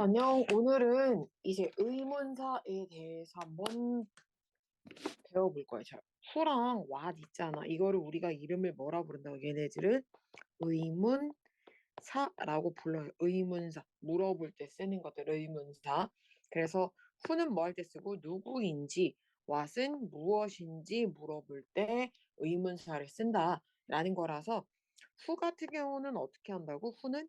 안녕. 오늘은 이제 의문사에 대해서 한번 배워볼 거예요. 자, who랑 what 있잖아. 이거를 우리가 이름을 뭐라 부른다고 얘네들은 의문사라고 불러요. 의문사. 물어볼 때 쓰는 것들 의문사. 그래서 who는 뭐 할 때 쓰고 누구인지 what은 무엇인지 물어볼 때 의문사를 쓴다라는 거라서 who 같은 경우는 어떻게 한다고? who는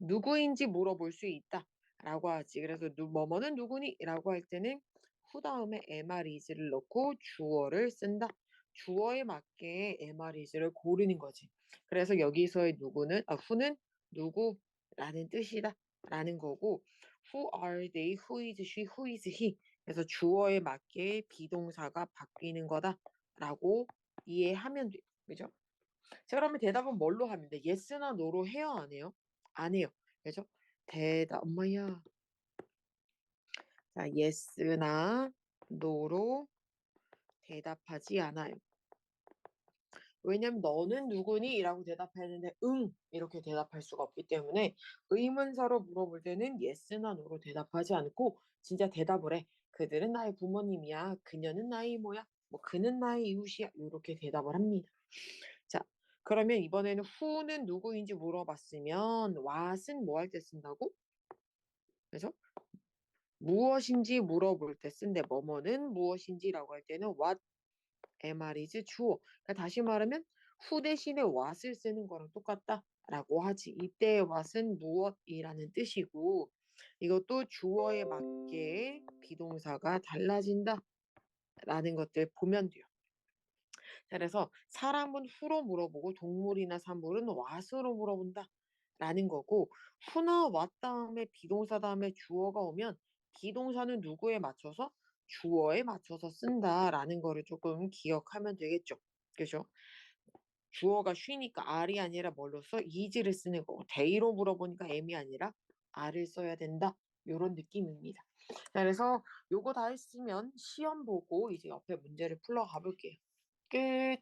누구인지 물어볼 수 있다. 라고 하지. 그래서 누, 뭐뭐는 누구니? 라고 할 때는 후 다음에 MR이즈를 넣고 주어를 쓴다. 주어에 맞게 MR이즈를 고르는 거지. 그래서 여기서의 누구는, 아, who는 누구라는 뜻이다. 라는 거고, who are they, who is she, who is he. 그래서 주어에 맞게 비동사가 바뀌는 거다. 라고 이해하면 돼요. 그죠? 자, 그러면 대답은 뭘로 하면 돼? yes나 no로 해요? 안 해요? 안 해요. 그죠? 대답, 엄마야. 자, yes나 no로 대답하지 않아요. 왜냐면 너는 누구니? 라고 대답했는데 응 이렇게 대답할 수가 없기 때문에 의문사로 물어볼 때는 yes나 no로 대답하지 않고 진짜 대답을 해. 그들은 나의 부모님이야. 그녀는 나의 이모야. 뭐 그는 나의 이웃이야. 이렇게 대답을 합니다. 자, 그러면 이번에는 who는 누구인지 물어봤으면 what은 뭐 할 때 쓴다고? 그래서 무엇인지 물어볼 때 쓴데 뭐뭐는 무엇인지라고 할 때는 what MR이즈 주어. 그러니까 다시 말하면 who 대신에 what을 쓰는 거랑 똑같다라고 하지. 이때 what은 무엇이라는 뜻이고 이것도 주어에 맞게 비동사가 달라진다. 라는 것들 보면 돼요. 그래서 사람은 who로 물어보고 동물이나 사물은 what으로 물어본다. 라는 거고 who나 what 다음에 비동사 다음에 주어가 오면 비동사는 누구에 맞춰서 주어에 맞춰서 쓴다라는 거를 조금 기억하면 되겠죠. 그죠? 주어가 쉬니까 R이 아니라 뭘로 써? is를 쓰는 거고 day로 물어보니까 M이 아니라 R을 써야 된다. 이런 느낌입니다. 자, 그래서 요거 다 했으면 시험 보고 이제 옆에 문제를 풀러 가볼게요. good